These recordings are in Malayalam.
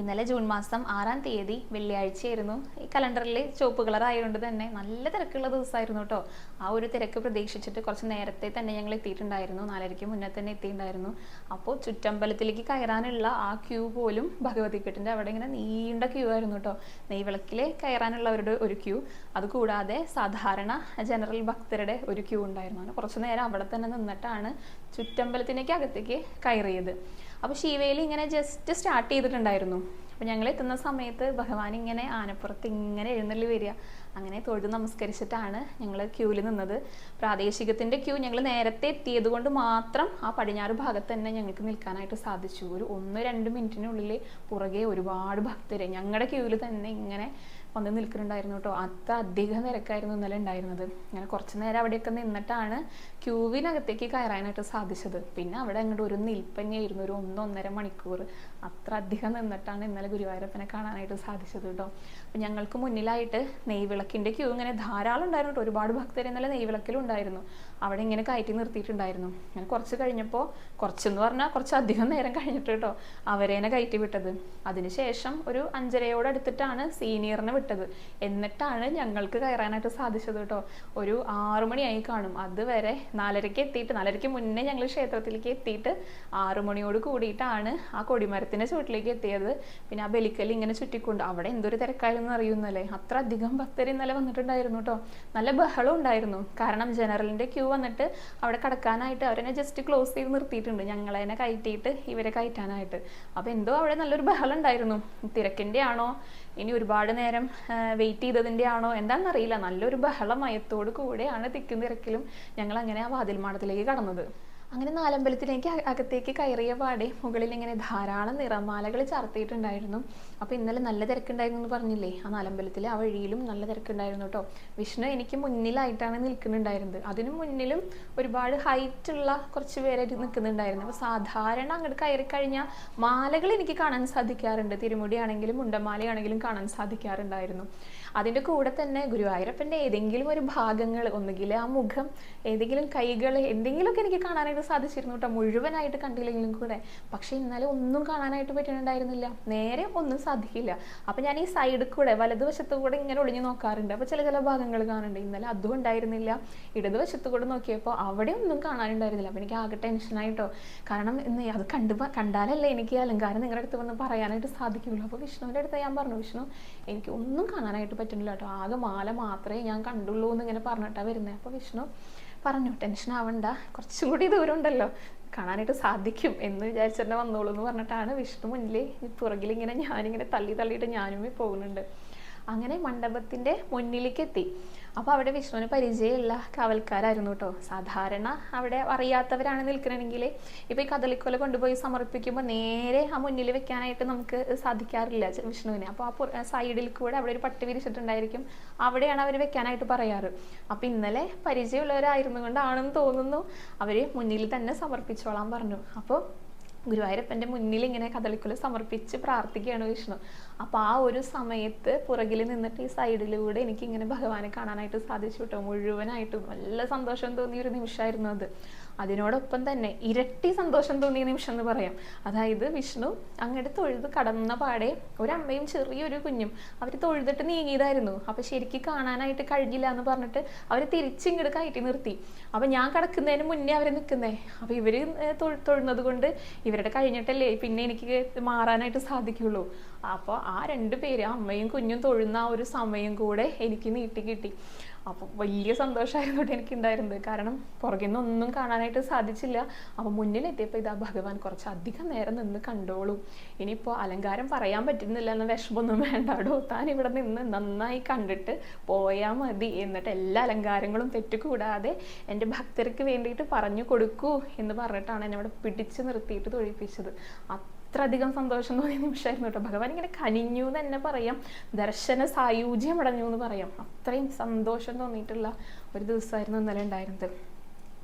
ഇന്നലെ ജൂൺ മാസം ആറാം തീയതി വെള്ളിയാഴ്ചയായിരുന്നു. ഈ കലണ്ടറിൽ ചുവപ്പ് കളർ ആയതുകൊണ്ട് തന്നെ നല്ല തിരക്കുള്ള ദിവസമായിരുന്നു കേട്ടോ. ആ ഒരു തിരക്ക് പ്രതീക്ഷിച്ചിട്ട് കുറച്ച് നേരത്തെ തന്നെ ഞങ്ങൾ എത്തിയിട്ടുണ്ടായിരുന്നു. നാലരയ്ക്ക് മുന്നേ തന്നെ എത്തിയിട്ടുണ്ടായിരുന്നു. അപ്പോൾ ചുറ്റമ്പലത്തിലേക്ക് കയറാനുള്ള ആ ക്യൂ പോലും ഭഗവതി കെട്ടിന്റെ അവിടെ ഇങ്ങനെ നീണ്ട ക്യൂ ആയിരുന്നു കേട്ടോ. നെയ്വിളക്കിൽ കയറാനുള്ളവരുടെ ഒരു ക്യൂ. അതുകൂടാതെ സാധാരണ ജനറൽ ഭക്തരുടെ ഒരു ക്യൂ ഉണ്ടായിരുന്നു. അങ്ങനെ കുറച്ച് നേരം അവിടെ തന്നെ നിന്നിട്ടാണ് ചുറ്റമ്പലത്തിനേക്ക് അകത്തേക്ക് കയറിയത്. അപ്പോൾ ശിവയിൽ ഇങ്ങനെ ജസ്റ്റ് സ്റ്റാർട്ട് ചെയ്തിട്ടുണ്ടായിരുന്നു. അപ്പോൾ ഞങ്ങൾ എത്തുന്ന സമയത്ത് ഭഗവാൻ ഇങ്ങനെ ആനപ്പുറത്ത് ഇങ്ങനെ എഴുന്നള്ളി വരിക. അങ്ങനെ തൊഴുത് നമസ്കരിച്ചിട്ടാണ് ഞങ്ങൾ ക്യൂവിൽ നിന്നത്. പ്രാദേശികത്തിന്റെ ക്യൂ ഞങ്ങൾ നേരത്തെ എത്തിയത് കൊണ്ട് മാത്രം ആ പടിഞ്ഞാറ് ഭാഗത്ത് തന്നെ ഞങ്ങൾക്ക് നിൽക്കാനായിട്ട് സാധിച്ചു. ഒരു ഒന്ന് രണ്ട് മിനിറ്റിനുള്ളിൽ പുറകെ ഒരുപാട് ഭക്തരെ ഞങ്ങളുടെ ക്യൂവിൽ തന്നെ ഇങ്ങനെ വന്ന് നിൽക്കുന്നുണ്ടായിരുന്നു കേട്ടോ. അത്ര അധികം തിരക്കായിരുന്നു ഇന്നലെ ഉണ്ടായിരുന്നത്. അങ്ങനെ കുറച്ച് നേരം അവിടെയൊക്കെ നിന്നിട്ടാണ് ക്യൂവിനകത്തേക്ക് കയറാനായിട്ട് സാധിച്ചത്. പിന്നെ അവിടെ അങ്ങോട്ട് ഒരു നിൽപ്പന്നെയായിരുന്നു ഒരു ഒന്നൊന്നര മണിക്കൂർ. അത്ര അധികം നിന്നിട്ടാണ് ഇന്നലെ ഗുരുവായൂരപ്പനെ കാണാനായിട്ട് സാധിച്ചത് കേട്ടോ. അപ്പം ഞങ്ങൾക്ക് മുന്നിലായിട്ട് നെയ്വിളക്കിന്റെ ക്യൂ ഇങ്ങനെ ധാരാളം ഉണ്ടായിരുന്നു കേട്ടോ. ഒരുപാട് ഭക്തർ ഇന്നലെ നെയ്വിളക്കിലും ഉണ്ടായിരുന്നു. അവിടെ ഇങ്ങനെ കയറ്റി നിർത്തിയിട്ടുണ്ടായിരുന്നു. അങ്ങനെ കുറച്ച് കഴിഞ്ഞപ്പോൾ കുറച്ചെന്ന് പറഞ്ഞാൽ കുറച്ച് അധികം നേരം കഴിഞ്ഞിട്ട് കേട്ടോ അവരേനെ കയറ്റി വിട്ടത്. അതിനുശേഷം ഒരു അഞ്ചരയോട് അടുത്തിട്ടാണ് സീനിയറിനെ വിട്ടത്. എന്നിട്ടാണ് ഞങ്ങൾക്ക് കയറാനായിട്ട് സാധിച്ചത് കേട്ടോ. ഒരു ആറു മണിയായി കാണും. അതുവരെ നാലരയ്ക്ക് എത്തിയിട്ട് നാലരയ്ക്ക് മുന്നേ ഞങ്ങൾ ക്ഷേത്രത്തിലേക്ക് എത്തിയിട്ട് ആറു മണിയോട് കൂടിയിട്ടാണ് ആ കൊടിമരത്തിന്റെ ചുവട്ടിലേക്ക് എത്തിയത്. പിന്നെ ആ ബലിക്കൽ ഇങ്ങനെ ചുറ്റിക്കൊണ്ട് അവിടെ എന്തൊരു തിരക്കായിരുന്നു അറിയുന്നല്ലേ? അത്ര അധികം ഭക്തർ ഇന്നലെ വന്നിട്ടുണ്ടായിരുന്നു കേട്ടോ. നല്ല ബഹളം ഉണ്ടായിരുന്നു. കാരണം ജനറലിന്റെ ക്യൂ വന്നിട്ട് അവിടെ കടക്കാനായിട്ട് അവരെന്നെ ജസ്റ്റ് ക്ലോസ് ചെയ്ത് നിർത്തിയിട്ടുണ്ട്. ഞങ്ങളെ കയറ്റിയിട്ട് ഇവരെ കയറ്റാനായിട്ട്. അപ്പോൾ എന്തോ അവിടെ നല്ലൊരു ബഹളം ഉണ്ടായിരുന്നു. തിരക്കിന്റെ ആണോ? ഇനി ഒരുപാട് നേരം വെയിറ്റ് ചെയ്തതിന്റെ ആണോ? എന്താണെന്നറിയില്ല നല്ലൊരു ബഹളമയത്തോട് കൂടെയാണ് തിക്കും തിരക്കിലും ഞങ്ങൾ അങ്ങനെ ആ വാതിൽ മാടത്തിലേക്ക് കടന്നത്. അങ്ങനെ നാലമ്പലത്തിലേക്ക് അകത്തേക്ക് കയറിയ പാടെ മുകളിൽ ഇങ്ങനെ ധാരാളം നിറമാലകൾ ചാർത്തിയിട്ടുണ്ടായിരുന്നു. അപ്പോൾ ഇന്നലെ നല്ല തിരക്കുണ്ടായിരുന്നു എന്ന് പറഞ്ഞില്ലേ? ആ നാലമ്പലത്തിൽ ആ വഴിയിലും നല്ല തിരക്കുണ്ടായിരുന്നു കേട്ടോ വിഷ്ണു എനിക്ക് മുന്നിലായിട്ടാണ് നിൽക്കുന്നുണ്ടായിരുന്നത്. അതിനു മുന്നിലും ഒരുപാട് ഹൈറ്റ് ഉള്ള കുറച്ച് പേരായിട്ട് നിൽക്കുന്നുണ്ടായിരുന്നു. അപ്പോൾ സാധാരണ അങ്ങോട്ട് കയറി കഴിഞ്ഞാൽ മാലകൾ എനിക്ക് കാണാൻ സാധിക്കാറുണ്ട്. തിരുമുടിയാണെങ്കിലും മുണ്ടമാലയാണെങ്കിലും കാണാൻ സാധിക്കാറുണ്ടായിരുന്നു. അതിന്റെ കൂടെ തന്നെ ഗുരുവായൂരപ്പന്റെ ഏതെങ്കിലും ഒരു ഭാഗങ്ങൾ ഒന്നുകിൽ ആ മുഖം ഏതെങ്കിലും കൈകൾ എന്തെങ്കിലുമൊക്കെ എനിക്ക് കാണാനായിട്ട് സാധിച്ചിരുന്നു കേട്ടോ. മുഴുവനായിട്ട് കണ്ടില്ലെങ്കിലും കൂടെ. പക്ഷേ ഇന്നലെ ഒന്നും കാണാനായിട്ട് പറ്റുന്നുണ്ടായിരുന്നില്ല നേരെ ഒന്നും സാധിക്കില്ല. അപ്പം ഞാൻ ഈ സൈഡിൽ കൂടെ വലതുവശത്ത് കൂടെ ഇങ്ങനെ ഒളിഞ്ഞു നോക്കാറുണ്ട്. അപ്പോൾ ചില ചില ഭാഗങ്ങൾ കാണുന്നുണ്ട്. ഇന്നലെ അതും ഉണ്ടായിരുന്നില്ല. ഇടതുവശത്ത് കൂടെ നോക്കിയപ്പോൾ അവിടെ ഒന്നും കാണാനുണ്ടായിരുന്നില്ല. അപ്പോൾ എനിക്ക് ആകെ ടെൻഷനായിട്ടോ കാരണം ഇന്ന് അത് കണ്ടു കണ്ടാലല്ലേ എനിക്ക് അലങ്കാരം നിങ്ങളുടെ അടുത്ത് വന്ന് പറയാനായിട്ട് സാധിക്കുള്ളൂ. അപ്പോൾ വിഷ്ണുവിന്റെ അടുത്ത് ഞാൻ പറഞ്ഞു വിഷ്ണു എനിക്ക് ഒന്നും കാണാനായിട്ട് പറ്റുന്നില്ല കേട്ടോ. ആകെ മാല മാത്രമേ ഞാൻ കണ്ടുള്ളൂ എന്ന് ഇങ്ങനെ പറഞ്ഞിട്ടാണ് വരുന്നത് അപ്പോൾ വിഷ്ണു പറഞ്ഞു ടെൻഷൻ ആവണ്ട കുറച്ചും കൂടി ദൂരം ഉണ്ടല്ലോ. കാണാനായിട്ട് സാധിക്കും എന്ന് വിചാരിച്ചിട്ട് വന്നോളൂ എന്ന് പറഞ്ഞിട്ടാണ് വിഷ്ണു മുന്നിൽ പുറകിൽ ഇങ്ങനെ ഞാനിങ്ങനെ തള്ളി തള്ളിയിട്ട് ഞാനും പോകുന്നുണ്ട്. അങ്ങനെ മണ്ഡപത്തിന്റെ മുന്നിലേക്ക് എത്തി അപ്പോൾ അവിടെ വിഷ്ണുവിന് പരിചയമുള്ള കാവൽക്കാരായിരുന്നു കേട്ടോ. സാധാരണ അവിടെ അറിയാത്തവരാണ് നിൽക്കണമെങ്കിൽ ഇപ്പോൾ ഈ കദളിക്കൊല കൊണ്ടുപോയി സമർപ്പിക്കുമ്പോൾ നേരെ ആ മുന്നിൽ വെക്കാനായിട്ട് നമുക്ക് സാധിക്കാറില്ല വിഷ്ണുവിനെ. അപ്പോൾ ആ സൈഡിൽ കൂടെ അവിടെ ഒരു പട്ടി വിരിച്ചിട്ടുണ്ടായിരിക്കും. അവിടെയാണ് അവർ വെക്കാനായിട്ട് പറയാറ്. അപ്പോൾ ഇന്നലെ പരിചയമുള്ളവരായിരുന്നു കൊണ്ടാണെന്ന് തോന്നുന്നു. അവർ മുന്നിൽ തന്നെ സമർപ്പിച്ചോളാൻ പറഞ്ഞു. അപ്പോൾ ഗുരുവായൂരപ്പന്റെ മുന്നിൽ ഇങ്ങനെ കദളിക്കുല സമർപ്പിച്ച് പ്രാർത്ഥിക്കുകയാണ് വിഷ്ണു. അപ്പോൾ ആ ഒരു സമയത്ത് പുറകിൽ നിന്നിട്ട് ഈ സൈഡിലൂടെ എനിക്ക് ഇങ്ങനെ ഭഗവാനെ കാണാനായിട്ട് സാധിച്ചു കേട്ടോ. മുഴുവനായിട്ടും നല്ല സന്തോഷം തോന്നിയ ഒരു നിമിഷമായിരുന്നു അത്. അതിനോടൊപ്പം തന്നെ ഇരട്ടി സന്തോഷം തോന്നിയ നിമിഷം എന്ന് പറയാം. അതായത് വിഷ്ണു അങ്ങോട്ട് തൊഴുത് കടന്ന പാടെ ഒരമ്മയും ചെറിയൊരു കുഞ്ഞും അവർ തൊഴുതിട്ട് നീങ്ങിയതായിരുന്നു. അപ്പോൾ ശരിക്കും കാണാനായിട്ട് കഴിഞ്ഞില്ല എന്ന് പറഞ്ഞിട്ട് അവർ തിരിച്ചിങ്ങോട്ട് കയറ്റി നിർത്തി. അപ്പോൾ ഞാൻ കിടക്കുന്നതിന് മുന്നേ അവർ നിൽക്കുന്നേ അപ്പോൾ ഇവർ തൊഴുന്നത് കൊണ്ട് ഇവരുടെ കഴിഞ്ഞിട്ടല്ലേ പിന്നെ എനിക്ക് മാറാനായിട്ട് സാധിക്കുള്ളൂ. അപ്പോൾ ആ രണ്ട് പേര് അമ്മയും കുഞ്ഞും തൊഴുന്ന ആ ഒരു സമയം കൂടെ എനിക്ക് നീട്ടി കിട്ടി. അപ്പോൾ വലിയ സന്തോഷമായിരുന്നു എനിക്ക് ഉണ്ടായിരുന്നത് കാരണം പുറകിൽ നിന്ന് ഒന്നും കാണാനായിട്ട് സാധിച്ചില്ല. അപ്പോൾ മുന്നിലെത്തിയപ്പോൾ ഇതാ ഭഗവാൻ കുറച്ച് അധികം നേരം നിന്ന് കണ്ടോളൂ. ഇനിയിപ്പോൾ അലങ്കാരം പറയാൻ പറ്റുന്നില്ല എന്ന വിഷമൊന്നും വേണ്ടാടോ താൻ ഇവിടെ നിന്ന് നന്നായി കണ്ടിട്ട് പോയാൽ മതി. എന്നിട്ട് എല്ലാ അലങ്കാരങ്ങളും തെറ്റുകൂടാതെ എന്റെ ഭക്തർക്ക് വേണ്ടിയിട്ട് പറഞ്ഞു കൊടുക്കൂ എന്ന് പറഞ്ഞിട്ടാണ് എന്നെ അവിടെ പിടിച്ചു നിർത്തിയിട്ട് തൊഴിപ്പിച്ചത്. അത്രയധികം സന്തോഷം തോന്നിയ നിമിഷമായിരുന്നു കേട്ടോ. ഭഗവാൻ ഇങ്ങനെ കനിഞ്ഞു എന്ന് തന്നെ പറയാം. ദർശന സായൂജ്യം അടഞ്ഞു എന്ന് പറയാം. അത്രയും സന്തോഷം തോന്നിയിട്ടുള്ള ഒരു ദിവസമായിരുന്നു ഇന്നലെ ഉണ്ടായിരുന്നത്.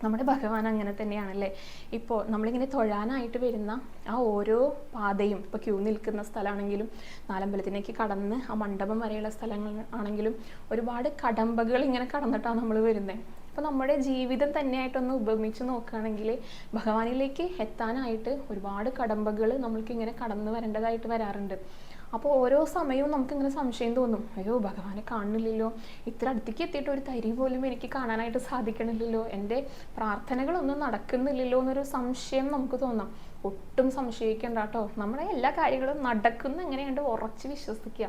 നമ്മുടെ ഭഗവാൻ അങ്ങനെ തന്നെയാണല്ലേ? ഇപ്പോൾ നമ്മളിങ്ങനെ തൊഴാനായിട്ട് വരുന്ന ആ ഓരോ പാതയും ഇപ്പോൾ ക്യൂ നിൽക്കുന്ന സ്ഥലമാണെങ്കിലും നാലമ്പലത്തിലേക്ക് കടന്ന് ആ മണ്ഡപം വരെയുള്ള സ്ഥലങ്ങൾ ആണെങ്കിലും ഒരുപാട് കടമ്പകൾ ഇങ്ങനെ കടന്നിട്ടാണ് നമ്മൾ വരുന്നത് അപ്പോൾ നമ്മുടെ ജീവിതം തന്നെയായിട്ടൊന്ന് ഉപമിച്ച് നോക്കുകയാണെങ്കിൽ ഭഗവാനിലേക്ക് എത്താനായിട്ട് ഒരുപാട് കടമ്പകൾ നമ്മൾക്ക് ഇങ്ങനെ കടന്നു വരേണ്ടതായിട്ട് വരാറുണ്ട്. അപ്പോൾ ഓരോ സമയവും നമുക്കിങ്ങനെ സംശയം തോന്നും. അയ്യോ ഭഗവാനെ കാണുന്നില്ലല്ലോ. ഇത്ര അടുത്തേക്ക് എത്തിയിട്ട് ഒരു തരി പോലും എനിക്ക് കാണാനായിട്ട് സാധിക്കണില്ലല്ലോ. എന്റെ പ്രാർത്ഥനകളൊന്നും നടക്കുന്നില്ലല്ലോ എന്നൊരു സംശയം നമുക്ക് തോന്നാം. ഒട്ടും സംശയിക്കേണ്ട കേട്ടോ. നമ്മുടെ എല്ലാ കാര്യങ്ങളും നടക്കുന്ന എങ്ങനെയുണ്ട് ഉറച്ച് വിശ്വസിക്കുക.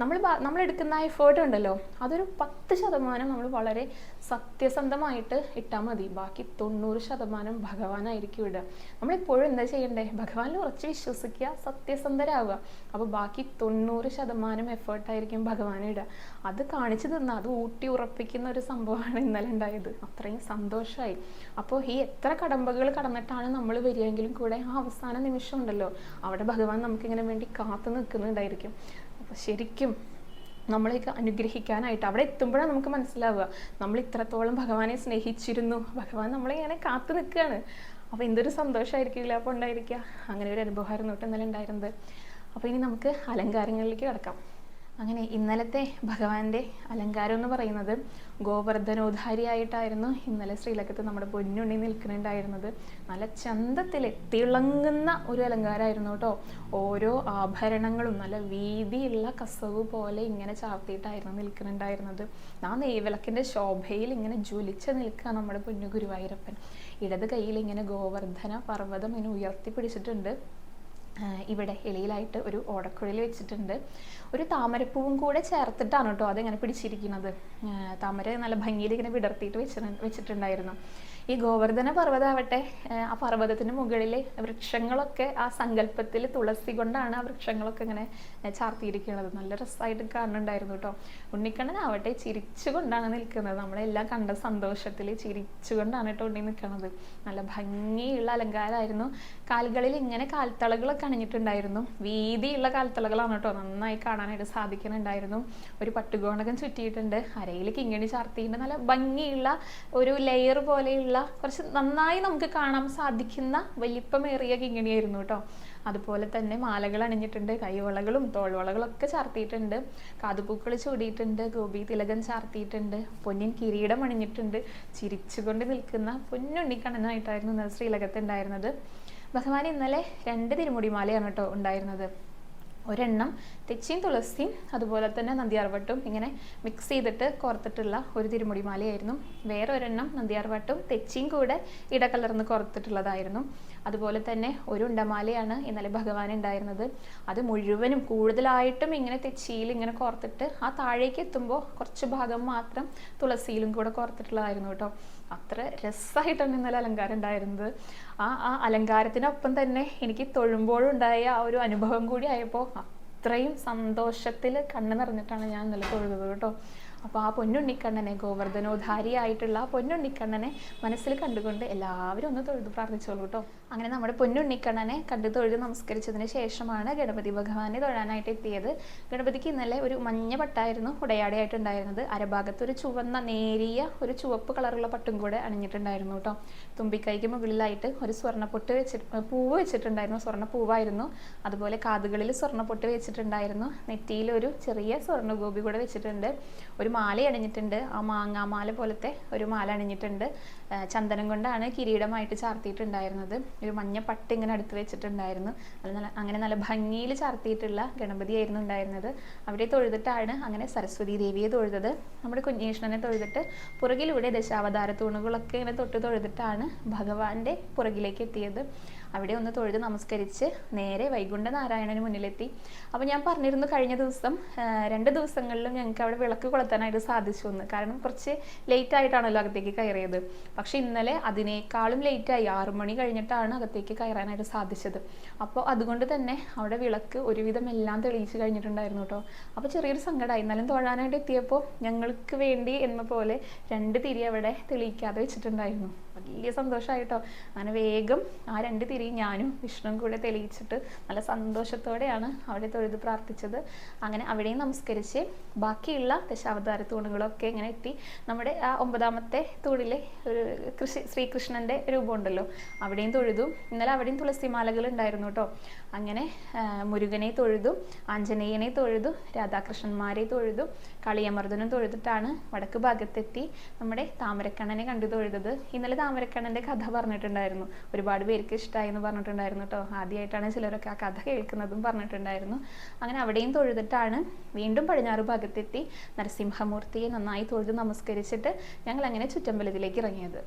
നമ്മൾ നമ്മൾ എടുക്കുന്ന ആ എഫേർട്ട് ഉണ്ടല്ലോ അതൊരു പത്ത് ശതമാനം നമ്മൾ വളരെ സത്യസന്ധമായിട്ട് ഇട്ടാൽ മതി. ബാക്കി തൊണ്ണൂറ് ശതമാനം ഭഗവാനായിരിക്കും ഇടുക. നമ്മളെപ്പോഴും എന്താ ചെയ്യണ്ടേ? ഭഗവാനിൽ ഉറച്ച് വിശ്വസിക്കുക സത്യസന്ധരാകുക അപ്പോൾ ബാക്കി തൊണ്ണൂറ് ശതമാനം എഫേർട്ടായിരിക്കും ഭഗവാനെ ഇടുക. അത് കാണിച്ചു തന്ന അത് ഊട്ടി ഉറപ്പിക്കുന്ന ഒരു സംഭവമാണ് ഇന്നലെ ഉണ്ടായത്. അത്രയും സന്തോഷമായി അപ്പോൾ ഈ എത്ര കടമ്പകൾ കടന്നിട്ടാണ് നമ്മൾ വരികയെങ്കിലും കൂടെ ആ അവസാന നിമിഷം ഉണ്ടല്ലോ അവിടെ ഭഗവാൻ നമുക്കിങ്ങനെ വേണ്ടി കാത്തു നിൽക്കുന്നുണ്ടായിരിക്കും. അപ്പോൾ ശരിക്കും നമ്മളെയൊക്കെ അനുഗ്രഹിക്കാനായിട്ട് അവിടെ എത്തുമ്പോഴാണ് നമുക്ക് മനസ്സിലാവുക. നമ്മൾ ഇത്രത്തോളം ഭഗവാനെ സ്നേഹിച്ചിരുന്നു. ഭഗവാൻ നമ്മളെ ഇങ്ങനെ കാത്തു നിൽക്കുകയാണ്. അപ്പോൾ എന്തൊരു സന്തോഷമായിരിക്കില്ല അപ്പോൾ ഉണ്ടായിരിക്കുക. അങ്ങനെ ഒരു അനുഭവമായിരുന്നു കേട്ടോ ഇന്നലെ ഉണ്ടായിരുന്നത്. അപ്പോൾ ഇനി നമുക്ക് അലങ്കാരങ്ങളിലേക്ക് കിടക്കാം. അങ്ങനെ ഇന്നലത്തെ ഭഗവാന്റെ അലങ്കാരം എന്ന് പറയുന്നത് ഗോവർദ്ധനോധാരിയായിട്ടായിരുന്നു ഇന്നലെ ശ്രീലക്കത്ത് നമ്മുടെ പൊന്നുണ്ണി നിൽക്കുന്നുണ്ടായിരുന്നത്. നല്ല ചന്തത്തിൽ തിളങ്ങുന്ന ഒരു അലങ്കാരമായിരുന്നു കേട്ടോ. ഓരോ ആഭരണങ്ങളും നല്ല വീതിയുള്ള കസവ് പോലെ ഇങ്ങനെ ചാർത്തിയിട്ടായിരുന്നു നിൽക്കുന്നുണ്ടായിരുന്നത്. ആ നെയ്വിളക്കിന്റെ ശോഭയിൽ ഇങ്ങനെ ജ്വലിച്ച് നിൽക്കുക നമ്മുടെ പൊന്നു ഗുരുവായൂരപ്പൻ. ഇടത് കയ്യിൽ ഇങ്ങനെ ഗോവർദ്ധന പർവതം ഇങ്ങനെ ഉയർത്തി പിടിച്ചിട്ടുണ്ട് ഇവിടെ ഇലയിലായിട്ട് ഒരു ഓടക്കുഴൽ വെച്ചിട്ടുണ്ട്. ഒരു താമരപ്പൂവും കൂടെ ചേർത്തിട്ടാണ് കേട്ടോ അതിങ്ങനെ പിടിച്ചിരിക്കുന്നത്. താമര നല്ല ഭംഗിയിൽ ഇങ്ങനെ വിടർത്തിയിട്ട് വെച്ചി വെച്ചിട്ടുണ്ടായിരുന്നു. ഈ ഗോവർദ്ധന പർവതമാവട്ടെ ആ പർവതത്തിന് മുകളിൽ വൃക്ഷങ്ങളൊക്കെ ആ സങ്കല്പത്തിൽ തുളസി കൊണ്ടാണ് ആ വൃക്ഷങ്ങളൊക്കെ ഇങ്ങനെ ചാർത്തിയിരിക്കുന്നത്. നല്ല രസമായിട്ട് കാണുന്നുണ്ടായിരുന്നു കേട്ടോ. ഉണ്ണിക്കണ്ണനാവട്ടെ ചിരിച്ചുകൊണ്ടാണ് നിൽക്കുന്നത്. നമ്മളെല്ലാം കണ്ട സന്തോഷത്തിൽ ചിരിച്ചുകൊണ്ടാണ് കേട്ടോ ഉണ്ണി നിൽക്കുന്നത്. നല്ല ഭംഗിയുള്ള അലങ്കാരമായിരുന്നു. കാലുകളിൽ ഇങ്ങനെ കാൽത്തളകളൊക്കെ അണിഞ്ഞിട്ടുണ്ടായിരുന്നു. വീതിയുള്ള കാൽത്തളകളാണ് കേട്ടോ നന്നായി കാണാനായിട്ട് സാധിക്കുന്നുണ്ടായിരുന്നു. ഒരു പട്ടുകോണകം ചുറ്റിയിട്ടുണ്ട്. അരയിലേക്ക് ഇങ്ങനെ ചാർത്തിയിട്ടുണ്ട്. നല്ല ഭംഗിയുള്ള ഒരു ലെയർ പോലെയുള്ള കുറച്ച് നന്നായി നമുക്ക് കാണാൻ സാധിക്കുന്ന വലിപ്പമേറിയ കിങ്ങിണിയായിരുന്നു കേട്ടോ. അതുപോലെ തന്നെ മാലകൾ അണിഞ്ഞിട്ടുണ്ട് കൈവളകളും തോൾവളകളൊക്കെ ചാർത്തിയിട്ടുണ്ട് കാതുപൂക്കൾ ചൂടിയിട്ടുണ്ട് ഗോപി തിലകൻ ചാർത്തിയിട്ടുണ്ട് പൊന്നിൻ കിരീടം അണിഞ്ഞിട്ടുണ്ട് ചിരിച്ചുകൊണ്ട് നിൽക്കുന്ന പൊന്നുണ്ണിക്കണ്ണനായിട്ടായിരുന്നു ശ്രീലകത്ത് ഉണ്ടായിരുന്നത്. ഭഗവാൻ ഇന്നലെ രണ്ട് തിരുമുടി മാലയാണ് കേട്ടോ ഉണ്ടായിരുന്നത്. ഒരെണ്ണം തെച്ചിയും തുളസിയും അതുപോലെ തന്നെ നന്ദിയാർവട്ടും ഇങ്ങനെ മിക്സ് ചെയ്തിട്ട് കോർത്തിട്ടുള്ള ഒരു തിരുമുടിമാലയായിരുന്നു. വേറെ ഒരെണ്ണം നന്ദിയാർവട്ടും തെച്ചിയും കൂടെ ഇടകലർന്ന് കോർത്തിട്ടുള്ളതായിരുന്നു. അതുപോലെ തന്നെ ഒരു ഉണ്ടമാലയാണ് ഇന്നലെ ഭഗവാൻ ഉണ്ടായിരുന്നത്. അത് മുഴുവനും കൂടുതലായിട്ടും ഇങ്ങനെ തെച്ചിയിൽ ഇങ്ങനെ കോർത്തിട്ട് ആ താഴേക്ക് എത്തുമ്പോൾ കുറച്ച് ഭാഗം മാത്രം തുളസിയിലും കൂടെ കോർത്തിട്ടുള്ളതായിരുന്നു കേട്ടോ. അത്ര രസമായിട്ടാണ് ഇന്നലെ അലങ്കാരം ഉണ്ടായിരുന്നത്. ആ ആ അലങ്കാരത്തിനൊപ്പം തന്നെ എനിക്ക് തൊഴുമ്പോഴുണ്ടായ ആ ഒരു അനുഭവം കൂടി ആയപ്പോൾ അത്രയും സന്തോഷത്തിൽ കണ്ണ് നിറഞ്ഞിട്ടാണ് ഞാൻ ഇന്നലെ തൊഴുതത് കേട്ടോ. അപ്പോൾ ആ പൊന്നുണ്ണിക്കണ്ണനെ ഗോവർദ്ധനോധാരിയായിട്ടുള്ള ആ പൊന്നുണ്ണിക്കണ്ണനെ മനസ്സിൽ കണ്ടുകൊണ്ട് എല്ലാവരും ഒന്ന് തൊഴുതു പ്രാർത്ഥിച്ചോളൂ കേട്ടോ. അങ്ങനെ നമ്മുടെ പൊന്നുണ്ണിക്കണ്ണനെ കണ്ടു തൊഴുത് നമസ്കരിച്ചതിന് ശേഷമാണ് ഗണപതി ഭഗവാനെ തൊഴാനായിട്ട് എത്തിയത്. ഗണപതിക്ക് ഇന്നലെ ഒരു മഞ്ഞ പട്ടായിരുന്നു ഉടയാടയായിട്ടുണ്ടായിരുന്നത്. അരഭാഗത്ത് ഒരു ചുവന്ന നേരിയ ഒരു ചുവപ്പ് കളറുള്ള പട്ടും കൂടെ അണിഞ്ഞിട്ടുണ്ടായിരുന്നു കേട്ടോ. തുമ്പിക്കൈക്ക് മുകളിലായിട്ട് ഒരു സ്വർണപ്പൊട്ട് വെച്ചിട്ട് പൂവ് വെച്ചിട്ടുണ്ടായിരുന്നു. സ്വർണ പൂവായിരുന്നു അതുപോലെ കാതുകളിൽ സ്വർണപ്പൊട്ട് വെച്ചിട്ടുണ്ടായിരുന്നു. നെറ്റിയിൽ ഒരു ചെറിയ സ്വർണഗോപി കൂടെ വെച്ചിട്ടുണ്ട്. ഒരു മാല അണിഞ്ഞിട്ടുണ്ട്. ആ മാങ്ങാമാല പോലത്തെ ഒരു മാല അണിഞ്ഞിട്ടുണ്ട്. ചന്ദനം കൊണ്ടാണ് കിരീടമായിട്ട് ചാർത്തിയിട്ടുണ്ടായിരുന്നത്. ഒരു മഞ്ഞ പട്ട് ഇങ്ങനെ അടുത്ത് വെച്ചിട്ടുണ്ടായിരുന്നു. അത് നല്ല അങ്ങനെ നല്ല ഭംഗിയിൽ ചാർത്തിയിട്ടുള്ള ഗണപതിയായിരുന്നു ഉണ്ടായിരുന്നത്. അവിടെ തൊഴുതിട്ടാണ് അങ്ങനെ സരസ്വതി ദേവിയെ തൊഴുതത്. നമ്മുടെ കുഞ്ഞീഷ്ണനെ തൊഴുതിട്ട് പുറകിലൂടെ ദശാവതാര തൂണുകളൊക്കെ ഇങ്ങനെ തൊട്ട് തൊഴുതിട്ടാണ് ഭഗവാന്റെ പുറകിലേക്ക് എത്തിയത്. അവിടെ ഒന്ന് തൊഴുത് നമസ്കരിച്ച് നേരെ വൈകുണ്ഠ നാരായണന് മുന്നിലെത്തി. അപ്പോൾ ഞാൻ പറഞ്ഞിരുന്നു കഴിഞ്ഞ ദിവസം രണ്ട് ദിവസങ്ങളിലും ഞങ്ങൾക്ക് അവിടെ വിളക്ക് കൊളുത്താനായിട്ട് സാധിച്ചു എന്ന്. കാരണം കുറച്ച് ലേറ്റ് ആയിട്ടാണല്ലോ അകത്തേക്ക് കയറിയത്. പക്ഷെ ഇന്നലെ അതിനേക്കാളും ലേറ്റായി ആറു മണി കഴിഞ്ഞിട്ടാണ് അകത്തേക്ക് കയറാനായിട്ട് സാധിച്ചത്. അപ്പോൾ അതുകൊണ്ട് തന്നെ അവിടെ വിളക്ക് ഒരുവിധം എല്ലാം തെളിയിച്ച് കഴിഞ്ഞിട്ടുണ്ടായിരുന്നു കേട്ടോ. അപ്പോൾ ചെറിയൊരു സങ്കടമായി എന്നാലും തൊഴാനായിട്ട് എത്തിയപ്പോൾ ഞങ്ങൾക്ക് വേണ്ടി എന്ന പോലെ രണ്ട് തിരി അവിടെ തെളിയിക്കാതെ വെച്ചിട്ടുണ്ടായിരുന്നു. വലിയ സന്തോഷമായിട്ടോ അങ്ങനെ വേഗം ആ രണ്ട് തിരി ഞാനും വിഷ്ണുവും കൂടെ തെളിയിച്ചിട്ട് നല്ല സന്തോഷത്തോടെയാണ് അവിടെ തൊഴുത് പ്രാർത്ഥിച്ചത്. അങ്ങനെ അവിടെയും നമസ്കരിച്ച് ബാക്കിയുള്ള ദശാവതാര തൂണുകളൊക്കെ ഇങ്ങനെ എത്തി നമ്മുടെ ആ ഒമ്പതാമത്തെ തൂണിലെ ഒരു കൃഷി ശ്രീകൃഷ്ണന്റെ രൂപമുണ്ടല്ലോ. അവിടെയും തൊഴുതു. ഇന്നലെ അവിടെയും തുളസിമാലകൾ ഉണ്ടായിരുന്നു കേട്ടോ അങ്ങനെ മുരുകനെ തൊഴുതു ആഞ്ജനേയനെ തൊഴുതു രാധാകൃഷ്ണന്മാരെ തൊഴുതു കളിയമർദ്ദനം തൊഴുതിട്ടാണ് വടക്ക് ഭാഗത്തെത്തി നമ്മുടെ താമരക്കണ്ണനെ കണ്ടു തൊഴുതത്. ഇന്നലെ താമരക്കണ്ണന്റെ കഥ പറഞ്ഞിട്ടുണ്ടായിരുന്നു. ഒരുപാട് പേർക്ക് ഇഷ്ടമായി എന്ന് പറഞ്ഞിട്ടുണ്ടായിരുന്നു കേട്ടോ ആദ്യമായിട്ടാണ് ചിലരൊക്കെ ആ കഥ കേൾക്കുന്നതും പറഞ്ഞിട്ടുണ്ടായിരുന്നു. അങ്ങനെ അവിടെയും തൊഴുതിട്ടാണ് വീണ്ടും പടിഞ്ഞാറ് ഭാഗത്തെത്തി നരസിംഹമൂർത്തിയെ നന്നായി തൊഴുത് നമസ്കരിച്ചിട്ട് ഞങ്ങൾ അങ്ങനെ ചുറ്റമ്പലത്തിലേക്ക് ഇറങ്ങിയത്.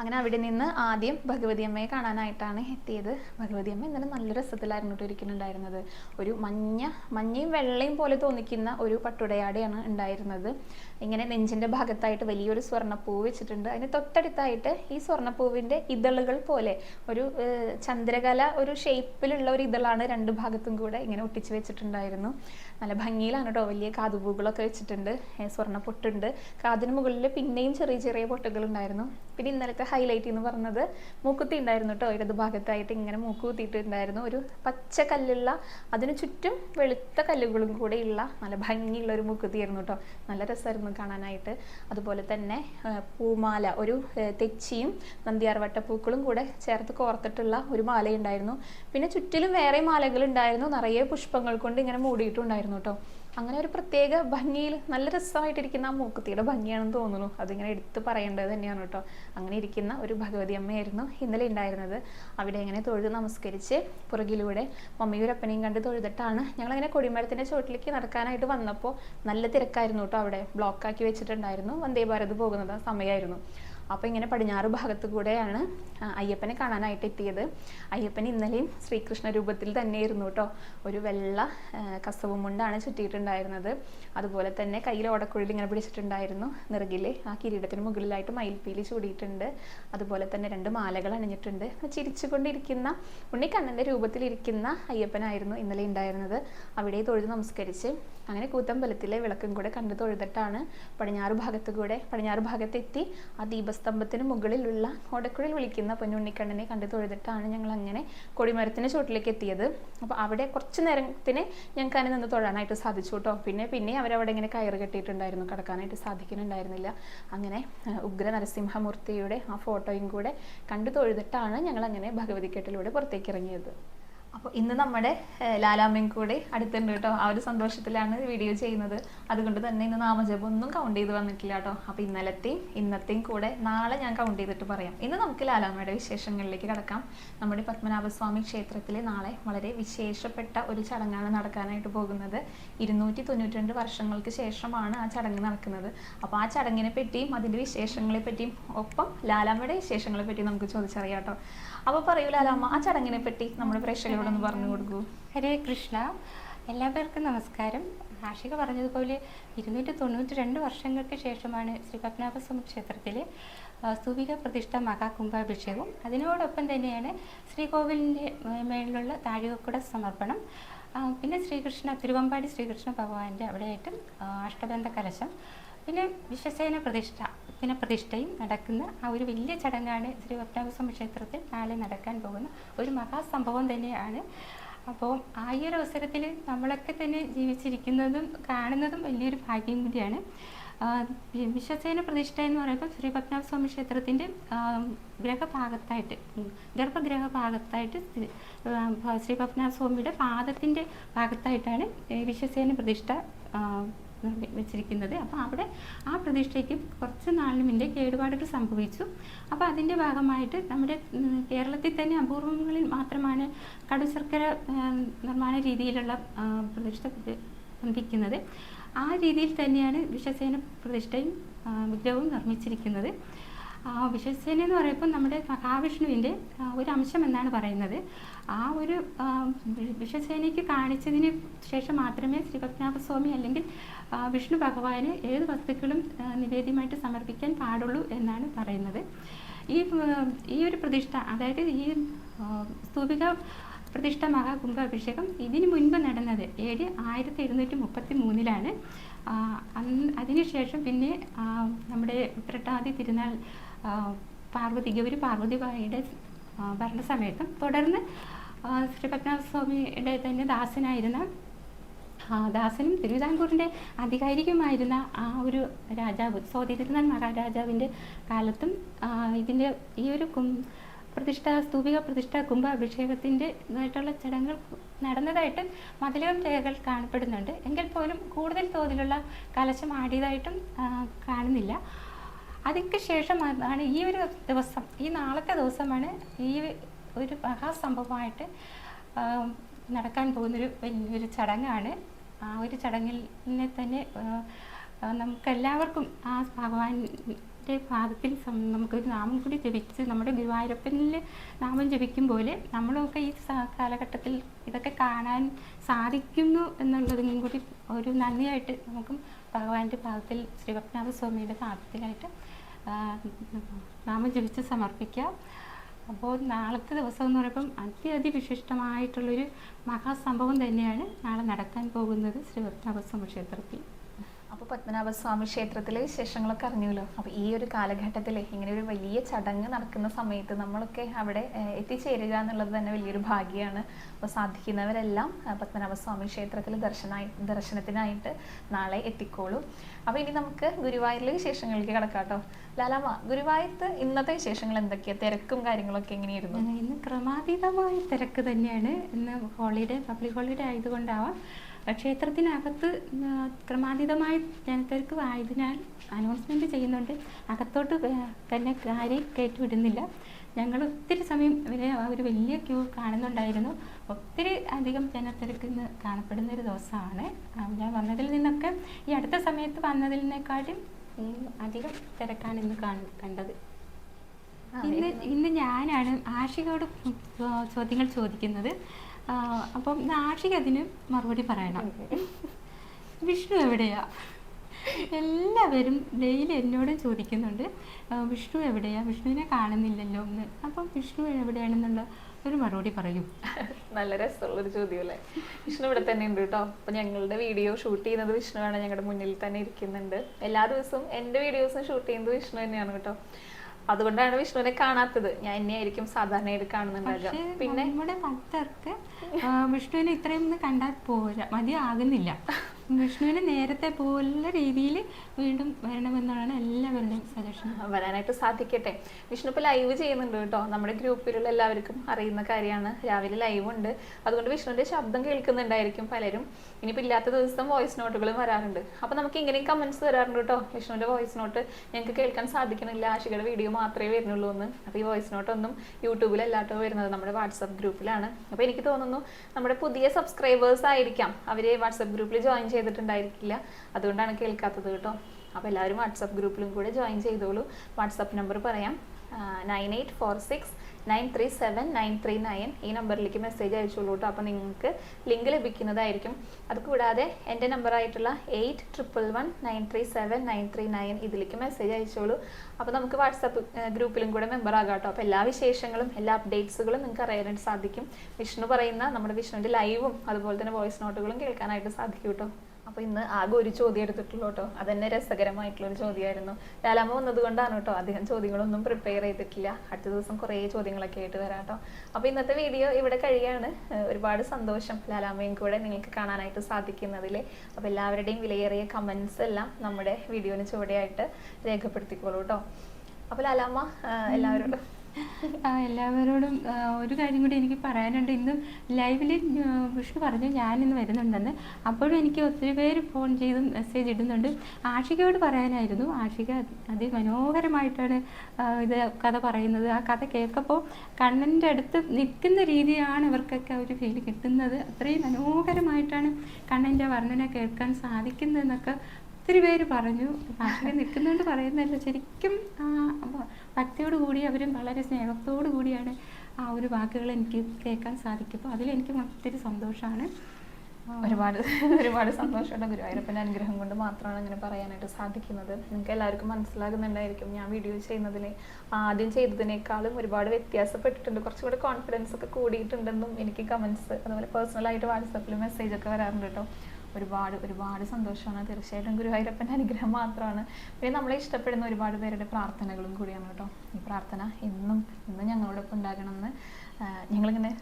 അങ്ങനെ അവിടെ നിന്ന് ആദ്യം ഭഗവതി അമ്മയെ കാണാനായിട്ടാണ് എത്തിയത്. ഭഗവതി അമ്മ ഇന്നലെ നല്ല രസത്തിലായിരുന്നു കേട്ടോ ഇരിക്കുന്നുണ്ടായിരുന്നത്. ഒരു മഞ്ഞ മഞ്ഞയും വെള്ളയും പോലെ തോന്നിക്കുന്ന ഒരു പട്ടുടയാടെയാണ് ഉണ്ടായിരുന്നത്. ഇങ്ങനെ നെഞ്ചിന്റെ ഭാഗത്തായിട്ട് വലിയൊരു സ്വർണപ്പൂവ് വെച്ചിട്ടുണ്ട്. അതിന് തൊട്ടടുത്തായിട്ട് ഈ സ്വർണപ്പൂവിന്റെ ഇതളുകൾ പോലെ ഒരു ചന്ദ്രകല ഒരു ഷേപ്പിലുള്ള ഒരു ഇതളാണ് രണ്ട് ഭാഗത്തും കൂടെ ഇങ്ങനെ ഒട്ടിച്ചു വെച്ചിട്ടുണ്ടായിരുന്നു. നല്ല ഭംഗിയിലാണ് കേട്ടോ വലിയ കാതുപൂകളൊക്കെ വെച്ചിട്ടുണ്ട്. സ്വർണ പൊട്ടുണ്ട് കാതിന് മുകളിൽ പിന്നെയും ചെറിയ ചെറിയ പൊട്ടുകൾ ഉണ്ടായിരുന്നു പിന്നെ ഇന്നലത്തെ ഹൈലൈറ്റ് എന്ന് പറഞ്ഞത് മൂക്കുത്തി ഉണ്ടായിരുന്നു കേട്ടോ ഇടത് ഭാഗത്തായിട്ട് ഇങ്ങനെ മൂക്ക് കുത്തിയിട്ടുണ്ടായിരുന്നു ഒരു പച്ച കല്ലുള്ള അതിന് ചുറ്റും വെളുത്ത കല്ലുകളും കൂടെയുള്ള നല്ല ഭംഗിയുള്ള ഒരു മൂക്കുത്തിയായിരുന്നു കേട്ടോ നല്ല രസമായിരുന്നു കാണാനായിട്ട്. അതുപോലെ തന്നെ പൂമാല ഒരു തെച്ചിയും നന്ദിയാർവട്ട പൂക്കളും കൂടെ ചേർത്ത് കോർത്തിട്ടുള്ള ഒരു മാലയുണ്ടായിരുന്നു. പിന്നെ ചുറ്റിലും വേറെ മാലകൾ ഉണ്ടായിരുന്നു നിറയെ പുഷ്പങ്ങൾ കൊണ്ട് ഇങ്ങനെ മൂടിയിട്ടുണ്ടായിരുന്നു. കേട്ടോ അങ്ങനെ ഒരു പ്രത്യേക ഭംഗിയിൽ നല്ല രസമായിട്ടിരിക്കുന്ന ആ മൂക്കുത്തിയുടെ ഭംഗിയാണെന്ന് തോന്നുന്നു. അതിങ്ങനെ എടുത്ത് പറയേണ്ടത് തന്നെയാണ് കേട്ടോ അങ്ങനെ ഇരിക്കുന്ന ഒരു ഭഗവതി അമ്മയായിരുന്നു ഇന്നലെ ഉണ്ടായിരുന്നത്. അവിടെ ഇങ്ങനെ തൊഴുത് നമസ്കരിച്ച് പുറകിലൂടെ മമ്മിയൂരപ്പനെയും കണ്ട് തൊഴുതിട്ടാണ് ഞങ്ങളങ്ങനെ കൊടിമരത്തിന്റെ ചോട്ടിലേക്ക് നടക്കാനായിട്ട് വന്നപ്പോൾ നല്ല തിരക്കായിരുന്നു കേട്ടോ അവിടെ. ബ്ലോക്കാക്കി വെച്ചിട്ടുണ്ടായിരുന്നു. വന്ദേ ഭാരത് പോകുന്നത് സമയമായിരുന്നു അപ്പോൾ ഇങ്ങനെ പടിഞ്ഞാറ് ഭാഗത്ത് കൂടെയാണ് അയ്യപ്പനെ കാണാനായിട്ട് എത്തിയത്. അയ്യപ്പൻ ഇന്നലെയും ശ്രീകൃഷ്ണ രൂപത്തിൽ തന്നെയായിരുന്നു കേട്ടോ. ഒരു വെള്ള കസവുമുണ്ടാണ് കസവ് മുണ്ടാണ് ചുറ്റിയിട്ടുണ്ടായിരുന്നത്. അതുപോലെ തന്നെ കയ്യിൽ ഓടക്കുഴിൽ ഇങ്ങനെ പിടിച്ചിട്ടുണ്ടായിരുന്നു. നിറകിലെ ആ കിരീടത്തിന് മുകളിലായിട്ട് മയിൽപ്പീലി ചൂടിയിട്ടുണ്ട്. അതുപോലെ തന്നെ രണ്ട് മാലകൾ അണിഞ്ഞിട്ടുണ്ട്. ചിരിച്ചുകൊണ്ടിരിക്കുന്ന ഉണ്ണിക്കണ്ണന്റെ രൂപത്തിലിരിക്കുന്ന അയ്യപ്പനായിരുന്നു ഇന്നലെ ഉണ്ടായിരുന്നത്. അവിടെ തൊഴുത് നമസ്കരിച്ച് അങ്ങനെ കൂത്തമ്പലത്തിലെ വിളക്കും കൂടെ കണ്ടു തൊഴുതിട്ടാണ് പടിഞ്ഞാറ് ഭാഗത്തു കൂടെ പടിഞ്ഞാറ് ഭാഗത്തെത്തി ആ ദീപസ്തംഭത്തിന് മുകളിലുള്ള ഓടക്കുഴൽ വിളിക്കുന്ന പൊന്നുണ്ണിക്കണ്ണനെ കണ്ടു തൊഴുതിട്ടാണ് ഞങ്ങൾ അങ്ങനെ കൊടിമരത്തിന് ചോട്ടിലേക്ക് എത്തിയത്. അപ്പോൾ അവിടെ കുറച്ച് നേരത്തിന് ഞങ്ങൾക്ക് അതിനെ നിന്ന് തൊഴാനായിട്ട് സാധിച്ചു കേട്ടോ. പിന്നെ പിന്നെ അവരവിടെ ഇങ്ങനെ കയറ് കെട്ടിയിട്ടുണ്ടായിരുന്നു. കടക്കാനായിട്ട് സാധിക്കുന്നുണ്ടായിരുന്നില്ല. അങ്ങനെ ഉഗ്ര നരസിംഹമൂർത്തിയുടെ ആ ഫോട്ടോയും കൂടെ കണ്ടു തൊഴുതിട്ടാണ് ഞങ്ങൾ അങ്ങനെ ഭഗവതി ഭഗവതിക്കെട്ടിലൂടെ പുറത്തേക്ക് ഇറങ്ങിയത്. അപ്പോൾ ഇന്ന് നമ്മുടെ ലാലാമ്മയും കൂടെ അടുത്തുണ്ട് കേട്ടോ. ആ ഒരു സന്തോഷത്തിലാണ് വീഡിയോ ചെയ്യുന്നത്. അതുകൊണ്ട് തന്നെ ഇന്ന് നാമജപം ഒന്നും കൗണ്ട് ചെയ്ത് വന്നിട്ടില്ല കേട്ടോ. അപ്പോൾ ഇന്നലത്തെയും ഇന്നത്തെയും കൂടെ നാളെ ഞാൻ കൗണ്ട് ചെയ്തിട്ട് പറയാം. ഇന്ന് നമുക്ക് ലാലാമ്മയുടെ വിശേഷങ്ങളിലേക്ക് കടക്കാം. നമ്മുടെ പത്മനാഭസ്വാമി ക്ഷേത്രത്തിൽ നാളെ വളരെ വിശേഷപ്പെട്ട ഒരു ചടങ്ങാണ് നടക്കാനായിട്ട് പോകുന്നത്. ഇരുന്നൂറ്റി തൊണ്ണൂറ്റി വർഷങ്ങൾക്ക് ശേഷമാണ് ആ ചടങ്ങ് നടക്കുന്നത്. അപ്പോൾ ആ ചടങ്ങിനെ പറ്റിയും അതിന്റെ വിശേഷങ്ങളെ പറ്റിയും ഒപ്പം ലാലാമ്മയുടെ വിശേഷങ്ങളെ പറ്റിയും നമുക്ക് ചോദിച്ചറിയാം കേട്ടോ. അപ്പോൾ പറയൂ ലാലാമ്മ ആ ചടങ്ങിനെ പറ്റി നമ്മുടെ പ്രേക്ഷകരോടൊന്ന് പറഞ്ഞു കൊടുക്കൂ. ഹരേ കൃഷ്ണ. എല്ലാവർക്കും നമസ്കാരം. ആഷിക പറഞ്ഞതുപോലെ ഇരുന്നൂറ്റി തൊണ്ണൂറ്റി രണ്ട് വർഷങ്ങൾക്ക് ശേഷമാണ് ശ്രീ പത്മനാഭസ്വാമി ക്ഷേത്രത്തിലെ സ്തൂപിക പ്രതിഷ്ഠ മഹാകുംഭാഭിഷേകവും അതിനോടൊപ്പം തന്നെയാണ് ശ്രീകോവിലിന്റെ മേളിലുള്ള താഴികക്കുട സമർപ്പണം. പിന്നെ ശ്രീകൃഷ്ണ തിരുവമ്പാടി ശ്രീകൃഷ്ണ ഭഗവാന്റെ അവിടെയായിട്ട് അഷ്ടബന്ധ കലശം. പിന്നെ വിശ്വസേന പ്രതിഷ്ഠ പിന്നെ പ്രതിഷ്ഠയും നടക്കുന്ന ആ ഒരു വലിയ ചടങ്ങാണ് ശ്രീ പത്മനാഭസ്വാമി ക്ഷേത്രത്തിൽ നാളെ നടക്കാൻ പോകുന്ന ഒരു മഹാസംഭവം തന്നെയാണ്. അപ്പോൾ ആ ഒരു അവസരത്തിൽ നമ്മളൊക്കെ തന്നെ ജീവിച്ചിരിക്കുന്നതും കാണുന്നതും വലിയൊരു ഭാഗ്യം കൂടിയാണ്. വിശ്വസേന പ്രതിഷ്ഠ എന്ന് പറയുമ്പോൾ ശ്രീ പത്മനാഭസ്വാമി ക്ഷേത്രത്തിന്റെ ഗ്രഹഭാഗത്തായിട്ട് ഗർഭഗ്രഹ ഭാഗത്തായിട്ട് ശ്രീ പത്മനാഭസ്വാമിയുടെ പാദത്തിന്റെ ഭാഗത്തായിട്ടാണ് വിശ്വസേന പ്രതിഷ്ഠ വെച്ചിരിക്കുന്നത്. അപ്പോൾ അവിടെ ആ പ്രതിഷ്ഠയ്ക്ക് കുറച്ച് നാളിന് മുന്നേ കേടുപാടുകൾ സംഭവിച്ചു. അപ്പോൾ അതിന്റെ ഭാഗമായിട്ട് നമ്മുടെ കേരളത്തിൽ തന്നെ അപൂർവങ്ങളിൽ മാത്രമാണ് കടുശർക്കര നിർമ്മാണ രീതിയിലുള്ള പ്രതിഷ്ഠ പ്രതി- നിർമ്മിക്കുന്നത് ആ രീതിയിൽ തന്നെയാണ് വിശ്വസേന പ്രതിഷ്ഠയും വിഗ്രഹവും നിർമ്മിച്ചിരിക്കുന്നത്. വിശ്വസേന എന്ന് പറയുമ്പോൾ നമ്മുടെ മഹാവിഷ്ണുവിന്റെ ഒരു അംശം എന്നാണ് പറയുന്നത്. ആ ഒരു വിഷസേനയ്ക്ക് കാണിച്ചതിന് ശേഷം മാത്രമേ ശ്രീപത്മനാഭസ്വാമി അല്ലെങ്കിൽ വിഷ്ണു ഭഗവാന് ഏത് വസ്തുക്കളും നിവേദ്യമായിട്ട് സമർപ്പിക്കാൻ പാടുള്ളൂ എന്നാണ് പറയുന്നത്. ഈ ഈ ഒരു പ്രതിഷ്ഠ അതായത് ഈ സ്തൂപിക പ്രതിഷ്ഠ മഹാകുംഭ അഭിഷേകം ഇതിനു മുൻപ് നടന്നത് ഏഴ് ആയിരത്തി എഴുന്നൂറ്റി മുപ്പത്തി മൂന്നിലാണ് അതിനുശേഷം പിന്നെ നമ്മുടെ ഉത്രട്ടാതി തിരുനാൾ പാർവതി ഗൗരി പാർവതിബായിയുടെ ഭരണസമയത്തും തുടർന്ന് ശ്രീ പത്മനാഭസ്വാമിയുടെ തന്നെ ദാസനായിരുന്ന ദാസനും തിരുവിതാംകൂറിന്റെ അധികാരികമായിരുന്ന ആ ഒരു രാജാവ് സ്വാതിതിരുനാൾ മഹാരാജാവിന്റെ കാലത്തും ഇതിന്റെ ഈ ഒരു കും പ്രതിഷ്ഠ സ്തൂപിക പ്രതിഷ്ഠ കുംഭാഭിഷേകത്തിന്റെ ഇതായിട്ടുള്ള ചടങ്ങുകൾ നടന്നതായിട്ട് മതിലകം രേഖകൾ കാണപ്പെടുന്നുണ്ട്. എങ്കിൽ പോലും കൂടുതൽ തോതിലുള്ള കലശം ആടിയതായിട്ടും കാണുന്നില്ല. അതിക്ക് ശേഷം ആണ് ഈ ഒരു ദിവസം ഈ നാളത്തെ ദിവസമാണ് ഈ ഒരു മഹാസംഭവമായിട്ട് നടക്കാൻ പോകുന്നൊരു വലിയൊരു ചടങ്ങാണ്. ആ ഒരു ചടങ്ങിനെ തന്നെ നമുക്കെല്ലാവർക്കും ആ ഭഗവാന്റെ പാദത്തിൽ നമുക്കൊരു നാമം കൂടി ജപിച്ച് നമ്മുടെ ഗുരുവായൂരപ്പനിൽ നാമം ജപിക്കും പോലെ നമ്മളൊക്കെ ഈ കാലഘട്ടത്തിൽ ഇതൊക്കെ കാണാൻ സാധിക്കുന്നു എന്നുള്ളതിനും കൂടി ഒരു നന്ദിയായിട്ട് നമുക്കും ഭഗവാന്റെ പാദത്തിൽ ശ്രീ പത്മനാഭ സ്വാമിയുടെ പാദത്തിലായിട്ട് നാമം ജപിച്ച് സമർപ്പിക്കാം. അപ്പോൾ നാളത്തെ ദിവസം എന്ന് പറയുമ്പം അത്യതിവിശിഷ്ടമായിട്ടുള്ളൊരു മഹാസംഭവം തന്നെയാണ് നാളെ നടക്കാൻ പോകുന്നത് ശ്രീ ക്ഷേത്രത്തിൽ. അപ്പോൾ പത്മനാഭസ്വാമി ക്ഷേത്രത്തിലെ വിശേഷങ്ങളൊക്കെ അറിഞ്ഞല്ലോ അപ്പോൾ ഈ ഒരു കാലഘട്ടത്തിൽ ഇങ്ങനെ ഒരു വലിയ ചടങ്ങ് നടക്കുന്ന സമയത്ത് നമ്മളൊക്കെ അവിടെ എത്തിച്ചേരുക എന്നുള്ളത് തന്നെ വലിയൊരു ഭാഗ്യമാണ് അപ്പോൾ സാധിക്കുന്നവരെല്ലാം പത്മനാഭ പത്മനാഭസ്വാമി ക്ഷേത്രത്തിൽ ദർശനായി ദർശനത്തിനായിട്ട് നാളെ എത്തിക്കോളൂ. അപ്പോൾ ഇനി നമുക്ക് ഗുരുവായൂരിലെ വിശേഷങ്ങളിലേക്ക് കിടക്കാം കേട്ടോ. ലാലാമ്മ ഗുരുവായൂരത്ത് ഇന്നത്തെ വിശേഷങ്ങൾ എന്തൊക്കെയാണ് തിരക്കും കാര്യങ്ങളൊക്കെ എങ്ങനെയായിരുന്നു? ഇന്ന് ക്രമാതീതമായ തിരക്ക് തന്നെയാണ്. ഇന്ന് ഹോളിഡേ പബ്ലിക് ഹോളിഡേ ആയതുകൊണ്ടാവാം. ക്ഷേത്രത്തിനകത്ത് ക്രമാതീതമായി ക്രമാതീതമായ ജനത്തിരക്ക് ആയതിനാൽ അനൗൺസ്മെന്റ് ചെയ്യുന്നുണ്ട്. അകത്തോട്ട് തന്നെ ആരെയും കയറ്റിവിടുന്നില്ല. ഞങ്ങൾ ഒത്തിരി സമയം ഇവരെ ഒരു വലിയ ക്യൂ കാണുന്നുണ്ടായിരുന്നു. ഒത്തിരി അധികം ജനത്തിരക്ക് ഇന്ന് കാണപ്പെടുന്ന ഒരു ദിവസമാണ് ഞാൻ വന്നതിൽ നിന്നൊക്കെ ഈ അടുത്ത സമയത്ത് വന്നതിനേക്കാളും നിന്നേക്കാട്ടും അധികം തിരക്കാണ് ഇന്ന് കാണ- കണ്ടത്. ഇന്ന് ഇന്ന് ഞാനാണ് ആഷികയോട് ചോദ്യങ്ങൾ ചോദിക്കുന്നത്. അപ്പം നാഷിക അതിന് മറുപടി പറയണം. വിഷ്ണു എവിടെയാ? എല്ലാവരും ഡെയിലി എന്നോടും ചോദിക്കുന്നുണ്ട്. വിഷ്ണു എവിടെയാ? വിഷ്ണുവിനെ കാണുന്നില്ലല്ലോ എന്ന്. അപ്പം വിഷ്ണു എവിടെയാണെന്നുള്ള ഒരു മറുപടി പറയും. നല്ല രസമുള്ള രസമുള്ളൊരു ചോദ്യമല്ലേ വിഷ്ണു ഇവിടെ തന്നെ ഉണ്ട് കേട്ടോ. അപ്പൊ ഞങ്ങളുടെ വീഡിയോ ഷൂട്ട് ചെയ്യുന്നത് വിഷ്ണുവാണ്. ഞങ്ങളുടെ മുന്നിൽ തന്നെ ഇരിക്കുന്നുണ്ട്. എല്ലാ ദിവസവും എന്റെ വീഡിയോസും ഷൂട്ട് ചെയ്യുന്നത് വിഷ്ണു തന്നെയാണ് കേട്ടോ. അതുകൊണ്ടാണ് വിഷ്ണുവിനെ കാണാത്തത്. ഞാൻ എന്നെയായിരിക്കും സാധാരണയായിട്ട് കാണുന്നുണ്ടാകുക പിന്നെ? നമ്മുടെ ഭക്തർക്ക് വിഷ്ണുവിനെ ഇത്രയും കണ്ടാൽ പോരാ മതിയാകുന്നില്ല. വിഷ്ണുവിനെ നേരത്തെ പോലെ രീതിയിൽ വീണ്ടും വരണമെന്നാണ് എല്ലാവരുടെയും സജഷൻ. വരാനായിട്ട് സാധിക്കട്ടെ. വിഷ്ണു ഇപ്പോൾ ലൈവ് ചെയ്യുന്നുണ്ട് കേട്ടോ. നമ്മുടെ ഗ്രൂപ്പിലുള്ള എല്ലാവർക്കും അറിയുന്ന കാര്യമാണ്. രാവിലെ ലൈവ് ഉണ്ട്. അതുകൊണ്ട് വിഷ്ണുവിന്റെ ശബ്ദം കേൾക്കുന്നുണ്ടായിരിക്കും പലരും. ഇനിയിപ്പോൾ ഇല്ലാത്ത ദിവസം വോയിസ് നോട്ടുകളും വരാറുണ്ട്. അപ്പൊ നമുക്ക് ഇങ്ങനെയും കമന്റ്സ് വരാറുണ്ട് കേട്ടോ. വിഷ്ണുവിന്റെ വോയിസ് നോട്ട് ഞങ്ങൾക്ക് കേൾക്കാൻ സാധിക്കണില്ല. ആഷികയുടെ വീഡിയോ മാത്രമേ വരുന്നുള്ളൂ എന്ന്. അപ്പോൾ ഈ വോയിസ് നോട്ടൊന്നും യൂട്യൂബിലല്ലാട്ടോ വരുന്നത് നമ്മുടെ വാട്സപ്പ് ഗ്രൂപ്പിലാണ് അപ്പോൾ എനിക്ക് തോന്നുന്നു നമ്മുടെ പുതിയ സബ്സ്ക്രൈബേഴ്സ് ആയിരിക്കാം. അവരെ വാട്സപ്പ് ഗ്രൂപ്പിൽ ജോയിൻ ചെയ്തിട്ടുണ്ടായിരിക്കില്ല. അതുകൊണ്ടാണ് കേൾക്കാത്തത് കേട്ടോ. അപ്പോൾ എല്ലാവരും വാട്സപ്പ് ഗ്രൂപ്പിലും കൂടെ ജോയിൻ ചെയ്തോളൂ. വാട്സപ്പ് നമ്പർ പറയാം. Nine eight four six nine three seven nine three nine ഈ നമ്പറിലേക്ക് മെസ്സേജ് അയച്ചോളൂ കേട്ടോ. അപ്പോൾ നിങ്ങൾക്ക് ലിങ്ക് ലഭിക്കുന്നതായിരിക്കും. അത് കൂടാതെ എന്റെ നമ്പറായിട്ടുള്ള eight triple one nine three seven nine three nine ഇതിലേക്ക് മെസ്സേജ് അയച്ചോളൂ. അപ്പോൾ നമുക്ക് വാട്സപ്പ് ഗ്രൂപ്പിലും കൂടെ മെമ്പർ ആകാം കേട്ടോ. അപ്പോൾ എല്ലാ വിശേഷങ്ങളും എല്ലാ അപ്ഡേറ്റ്സുകളും നിങ്ങൾക്ക് അറിയാനായിട്ട് സാധിക്കും. വിഷ്ണു പറയുന്ന നമ്മുടെ വിഷ്ണുവിന്റെ ലൈവും അതുപോലെ തന്നെ വോയിസ് നോട്ടുകളും കേൾക്കാനായിട്ട് സാധിക്കും കേട്ടോ. അപ്പൊ ഇന്ന് ആകെ ഒരു ചോദ്യം എടുത്തിട്ടുള്ളൂ കേട്ടോ. അതന്നെ രസകരമായിട്ടുള്ള ഒരു ചോദ്യമായിരുന്നു. ലാലാമ്മ വന്നത് കൊണ്ടാണ് കേട്ടോ അധികം ചോദ്യങ്ങളൊന്നും പ്രിപ്പയർ ചെയ്തിട്ടില്ല. അടുത്ത ദിവസം കുറേ ചോദ്യങ്ങളൊക്കെ ആയിട്ട് വരാം കേട്ടോ. അപ്പൊ ഇന്നത്തെ വീഡിയോ ഇവിടെ കഴിയാണ്. ഒരുപാട് സന്തോഷം ലാലാമ്മയും കൂടെ നിങ്ങൾക്ക് കാണാനായിട്ട് സാധിക്കുന്നതിൽ അപ്പൊ എല്ലാവരുടെയും വിലയേറിയ കമന്റ്സ് എല്ലാം നമ്മുടെ വീഡിയോന് ചുവടെയായിട്ട് രേഖപ്പെടുത്തിക്കോളൂ കേട്ടോ. അപ്പൊ ലാലാമ്മ എല്ലാവരോടും എല്ലാവരോടും ഒരു കാര്യം കൂടി എനിക്ക് പറയാനുണ്ട്. ഇന്ന് ലൈവിൽ വിഷ്ണു പറഞ്ഞു ഞാൻ ഇന്ന് വരുന്നുണ്ടെന്ന്. അപ്പോഴും എനിക്ക് ഒത്തിരി പേര് ഫോൺ ചെയ്ത് മെസ്സേജ് ഇടുന്നുണ്ട്. ആഷികയോട് പറയാനായിരുന്നു. ആഷിക അതിമനോഹരമായിട്ടാണ് ആ, ഇത് കഥ പറയുന്നത്. ആ കഥ കേൾക്കുമ്പോൾ കണ്ണന്റെ അടുത്ത് നിൽക്കുന്ന രീതിയാണ് ഇവർക്കൊക്കെ ഒരു ഫീൽ കിട്ടുന്നത്. അത്രയും മനോഹരമായിട്ടാണ് കണ്ണന്റെ വർണന കേൾക്കാൻ സാധിക്കുന്നതെന്നൊക്കെ ഒത്തിരി പേര് പറഞ്ഞു. ഭാഷയിൽ നിൽക്കുന്നതുകൊണ്ട് പറയുന്നതല്ല. ശരിക്കും ആ, ഭ- ഭക്തിയോട് കൂടി അവരും വളരെ സ്നേഹത്തോടു കൂടിയാണ് ആ ഒരു വാക്കുകൾ എനിക്ക് കേൾക്കാൻ സാധിക്കുമ്പോൾ അതിലെനിക്ക് ഒത്തിരി സന്തോഷമാണ്. ഒരുപാട് ഒരുപാട് സന്തോഷമുണ്ട് ഗുരുവായൂരപ്പന്റെ അനുഗ്രഹം കൊണ്ട് മാത്രമാണ് അങ്ങനെ പറയാനായിട്ട് സാധിക്കുന്നത്. നിങ്ങൾക്ക് എല്ലാവർക്കും മനസ്സിലാകുന്നുണ്ടായിരിക്കും ഞാൻ വീഡിയോ ചെയ്യുന്നതിൽ ആദ്യം ചെയ്തതിനേക്കാളും ഒരുപാട് വ്യത്യാസപ്പെട്ടിട്ടുണ്ട്. കുറച്ചുകൂടി കോൺഫിഡൻസ് ഒക്കെ കൂടിയിട്ടുണ്ടെന്നും എനിക്ക് കമൻസ് അതുപോലെ പേഴ്സണലായിട്ട് വാട്സപ്പിൽ മെസ്സേജ് ഒക്കെ വരാറുണ്ട് കേട്ടോ. ഒരുപാട് ഒരുപാട് സന്തോഷമാണ്. തീർച്ചയായിട്ടും ഗുരുവായൂരപ്പന്റെ അനുഗ്രഹം മാത്രമാണ്. പിന്നെ നമ്മളെ ഇഷ്ടപ്പെടുന്ന ഒരുപാട് പേരുടെ പ്രാർത്ഥനകളും കൂടിയാണ് കേട്ടോ. ഈ പ്രാർത്ഥന എന്നും ഇന്നും ഞങ്ങളോടൊപ്പം ഉണ്ടാകണമെന്ന് ഞങ്ങളിങ്ങനെ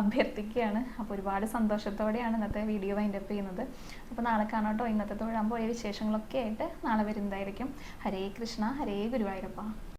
അഭ്യർത്ഥിക്കുകയാണ്. അപ്പോൾ ഒരുപാട് സന്തോഷത്തോടെയാണ് ഇന്നത്തെ വീഡിയോ വൈൻഡപ്പ് ചെയ്യുന്നത്. അപ്പോൾ നാളെ കാണാം കേട്ടോ. ഇന്നത്തെ തൊഴാൻ പോയ വിശേഷങ്ങളൊക്കെ ആയിട്ട് നാളെ വരുന്നതായിരിക്കും. ഹരേ കൃഷ്ണ ഹരേ ഗുരുവായൂരപ്പ.